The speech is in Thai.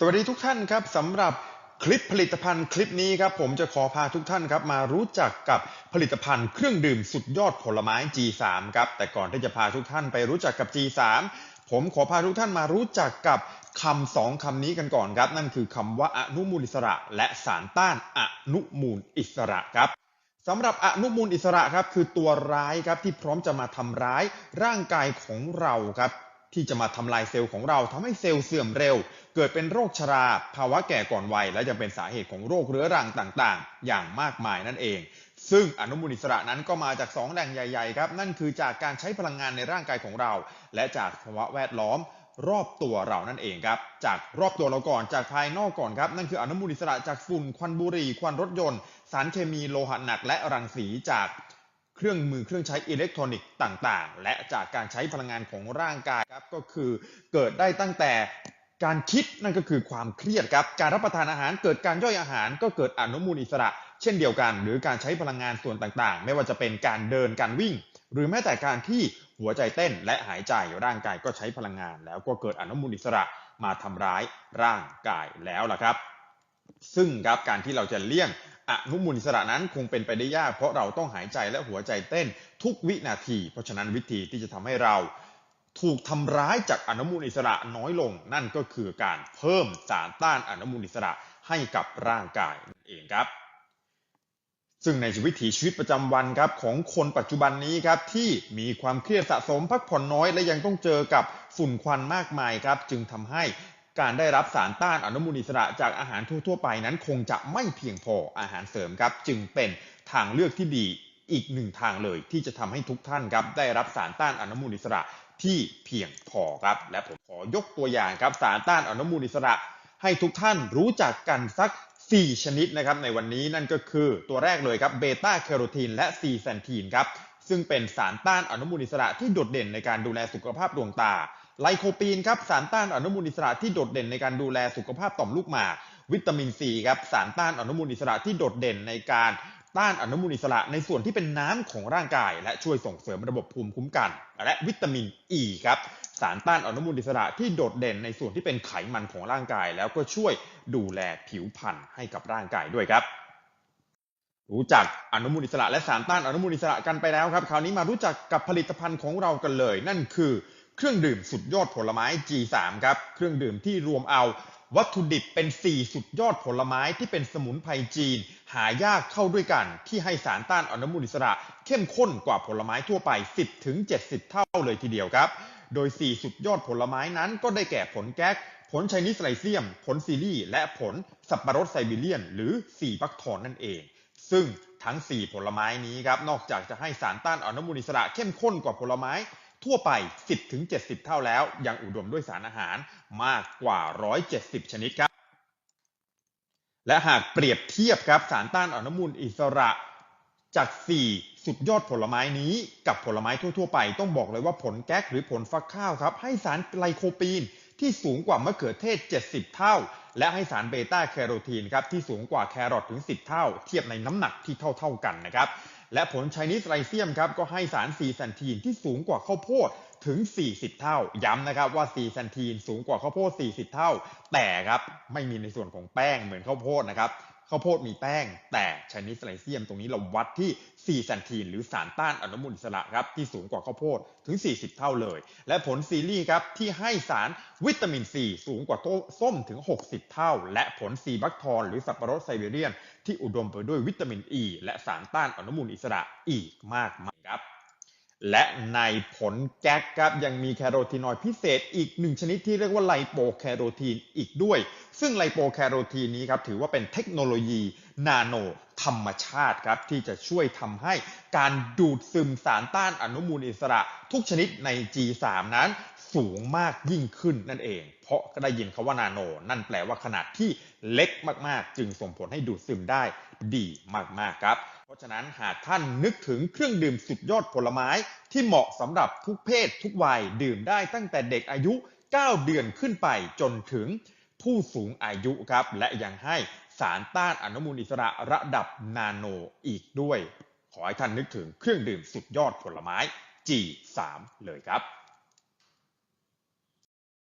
สวัสดีทุกท่านครับสำหรับคลิปผลิตภัณฑ์คลิปนี้ครับผมจะขอพาทุกท่านครับมารู้จักกับผลิตภัณฑ์เครื่องดื่มสุดยอดผลไม้ G3 ครับแต่ก่อนที่จะพาทุกท่านไปรู้จักกับ G3 ผมขอพาทุกท่านมารู้จักกับคำสองคำนี้กันก่อนครับ นั่นคือคำว่าอนุมูลอิสระ และสารต้านอนุมูลอิสระครับสำหรับอนุมูลอิสระครับคือตัวร้ายครับที่พร้อมจะมาทำร้ายร่างกายของเราครับ ที่จะมาทำลายเซลล์ของเราทำให้เซลล์เสื่อมเร็ว เกิดเป็นโรคชรา ภาวะแก่ก่อนวัย และยังเป็นสาเหตุของโรคเรื้อรังต่างๆ อย่างมากมายนั่นเอง ซึ่งอนุมูลอิสระนั้นก็มาจาก 2 แหล่งใหญ่ๆครับนั่นคือจากการใช้พลังงานในร่างกายของเรา และจากภาวะแวดล้อมรอบตัวเรานั่นเองครับ จากรอบตัวเราก่อนจากภายนอกก่อนครับนั่นคืออนุมูลอิสระจากฝุ่นควันบุหรี่ควันรถยนต์ สารเคมีโลหะหนักและรังสีจาก เครื่องมือเครื่องใช้อิเล็กทรอนิกส์ต่างๆ และจากการใช้พลังงานของร่างกายครับก็คือเกิดได้ตั้งแต่การคิดนั่นก็คือความเครียดครับ การรับประทานอาหารเกิดการย่อยอาหาร ก็เกิดอนุมูลอิสระ เช่นเดียวกัน หรือการใช้พลังงานส่วนต่างๆ ไม่ว่าจะเป็นการเดินการวิ่ง หรือแม้แต่การที่หัวใจเต้นและหายใจร่างกายก็ใช้พลังงาน แล้วก็เกิดอนุมูลอิสระมาทำร้ายร่างกายแล้วล่ะครับ ซึ่งครับการที่เราจะเลี่ยง อนุมูลอิสระนั้นคงเป็นไปได้ยาก เพราะเราต้องหายใจและหัวใจเต้นทุกวินาที เพราะฉะนั้นวิธีที่จะทำให้เรา ถูกทำร้ายจากอนุมูลอิสระน้อยลง นั่นก็คือการเพิ่มสารต้านอนุมูลอิสระให้กับร่างกายนั่นเองครับซึ่งในชีวิตถีชีวิตประจำวันครับของคนปัจจุบันนี้ครับที่มีความเครียดสะสมพักผ่อนน้อยและยังต้องเจอกับฝุ่นควันมากมายครับ จึงทำให้ การได้รับสารต้านอนุมูลอิสระจากอาหารทั่วๆไปนั้นคงจะไม่เพียงพออาหารเสริมครับ จึงเป็นทางเลือกที่ดีอีกหนึ่งทางเลย ที่จะทำให้ทุกท่านครับได้รับสารต้านอนุมูลอิสระที่เพียงพอครับ และผมขอยกตัวอย่างครับสารต้านอนุมูลอิสระ ให้ทุกท่านรู้จักกันสัก 4 ชนิดนะครับในวันนี้นั่นก็คือตัวแรกเลยครับเบต้าแคโรทีนและซีแซนทีนครับซึ่งเป็นสารต้านอนุมูลอิสระที่โดดเด่นในการดูแลสุขภาพดวงตา ไลโคปีนครับสารต้านอนุมูลอิสระที่โดดเด่นในการดูแลสุขภาพต่อมลูกหมาก วิตามินซีครับสารต้านอนุมูลอิสระที่โดดเด่นในการต้านอนุมูลอิสระในส่วนที่เป็นน้ำของร่างกาย และช่วยส่งเสริมระบบภูมิคุ้มกัน และวิตามินอ e ีครับสารต้านอนุมูลอิสระที่โดดเด่นในส่วนที่เป็นไขมันของร่างกาย แล้วก็ช่วยดูแลผิวพรรณให้กับร่างกายด้วยครับ รู้จักอนุมูลอิสระและสารต้านอนุมูลอิสระกันไปแล้วครับ คราวนี้มารู้จักกับผลิตภัณฑ์ของเรากันเลย นั่นคือ เครื่องดื่มสุดยอดผลไม้ G3 ครับ เครื่องดื่มที่รวมเอาวัตถุดิบเป็น 4 สุดยอดผลไม้ที่เป็นสมุนไพรจีน หายากเข้าด้วยกัน ที่ให้สารต้านอนุมูลอิสระ เข้มข้นกว่าผลไม้ทั่วไป 10-70 เท่าเลยทีเดียวครับ โดย 4 สุดยอดผลไม้นั้นก็ได้แก่ผลแก๊ก ผลไชนิสไลเซียม ผลซีรีส์และผลสับปะรดไซบีเรียน หรือสีบักทอนนั่นเอง ซึ่งทั้ง 4 ผลไม้นี้ครับนอกจากจะให้สารต้านอนุมูลอิสระเข้มข้นกว่าผลไม้ ทั่วไป 10-70 เท่าแล้ว ยังอุดมด้วยสารอาหารมากกว่า 170 ชนิดครับ และหากเปรียบเทียบครับสารต้านอนุมูลอิสระจาก 4 สุดยอดผลไม้นี้กับผลไม้ทั่ว ๆ ไป ต้องบอกเลยว่าผลแก๊กหรือผลฟักข้าวครับ ให้สารไกลโคปีนที่สูงกว่ามะเขือเทศ 70 เท่า และให้สารเบต้าแคโรทีนครับที่สูงกว่าแครอทถึง 10 เท่า เทียบในน้ำหนักที่เท่า ๆกันนะครับ และผลไชนีสไรเซียมครับก็ให้สารซีแซนทีนที่สูงกว่าข้าวโพดถึง 40 เท่า ย้ำนะครับว่าซีแซนทีนสูงกว่าข้าวโพด 40 เท่า แต่ครับไม่มีในส่วนของแป้งเหมือนข้าวโพดนะครับ ข้าวโพดมีแป้ง แต่ชนิดไลเซียมตรงนี้เราวัดที่ซีแซนทีนหรือสารต้านอนุมูลอิสระครับที่สูงกว่าข้าวโพดถึง 40 เท่าเลย และผลซีรีส์ครับที่ให้สารวิตามินซีสูงกว่าส้มถึง 60 เท่า และผลซีบักทอนหรือสับปะรดไซเบเรียน ที่อุดมไปด้วยวิตามินอ e ีและสารต้านอนุมูลอิสระอีกมากมายครับและในผลแก๊กครับยังมีแคโรทีนอยด์พิเศษอีกหนึ่งชนิดที่เรียกว่าไลโปแคโรทีนอีกด้วย ซึ่งไลโปแคโรทีนนี้ครับถือว่าเป็นเทคโนโลยีนาโนธรรมชาติครับที่จะช่วยทำให้การดูดซึมสารต้านอนุมูลอิสระทุกชนิดใน G3 นั้นสูงมากยิ่งขึ้นนั่นเอง เพราะก็ได้ยินคาว่านาโน นั่นแปลว่าขนาดที่เล็กมากๆ จึงส่งผลให้ดูดซึมได้ดีมากๆครับ เพราะฉะนั้นหากท่านนึกถึงเครื่องดื่มสุดยอดผลไม้ ที่เหมาะสำหรับทุกเพศทุกวัยดื่มได้ตั้งแต่เด็กอายุ 9 เดือนขึ้นไปจนถึง ผู้สูงอายุครับ และยังให้สารต้านอนุมูลอิสระระดับนาโนอีกด้วย ขอให้ท่านนึกถึงเครื่องดื่มสุดยอดผลไม้ G3 เลยครับ